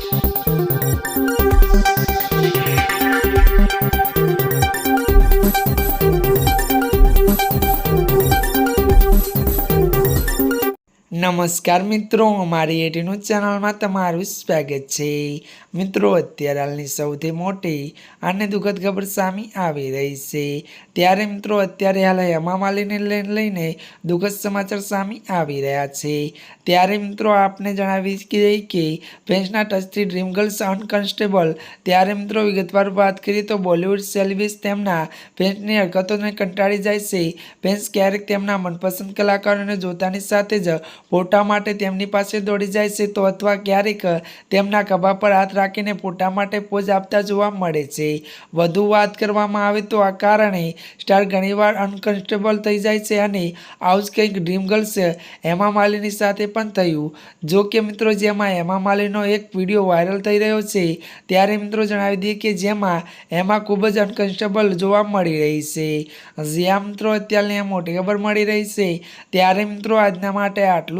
Thank you. નમસ્કાર મિત્રો, અમારી એટીનું ચેનલમાં તમારું સ્વાગત છે. મિત્રો, અત્યારે હાલની સૌથી મોટી અને દુઃખદ ખબર સામે આવી રહી છે. ત્યારે મિત્રો, અત્યારે હાલ હેમા માલીને લઈને દુઃખદ સમાચાર સામે આવી રહ્યા છે. ત્યારે મિત્રો, આપને જણાવી દઈએ કે ફેન્સના ટચથી ડ્રીમ ગર્લ્સ અનકન્સ્ટેબલ ત્યારે મિત્રો, વિગતવાર વાત કરીએ તો બોલિવૂડ સેલિબ્રિટીઝ તેમના ફેન્સની હરકતોને કંટાળી જાય છે. ફેન્સ ક્યારેક તેમના મનપસંદ કલાકારોને જોતાની સાથે જ ફોટા માટે તેમની પાસે દોડી જાય છે તો અથવા ક્યારેક તેમના ખભા પર હાથ રાખીને ફોટા માટે પોઝ આપતા જોવા મળે છે. વધુ વાત કરવામાં આવે તો આ કારણે સ્ટાર ઘણીવાર અનકન્સ્ટેબલ થઈ જાય છે અને આવું જ કંઈક ડ્રીમ ગર્લ્સ હેમા માલિની સાથે પણ થયું. જો કે મિત્રો જેમાં હેમા માલિનીનો એક વીડિયો વાયરલ થઈ રહ્યો છે, ત્યારે મિત્રો જણાવી દઈએ કે જેમાં હેમા ખૂબ જ અનકન્સ્ટેબલ જોવા મળી રહી છે. જ્યાં મિત્રો અત્યારની મોટી ખબર મળી રહી છે, ત્યારે મિત્રો આજના માટે આટલું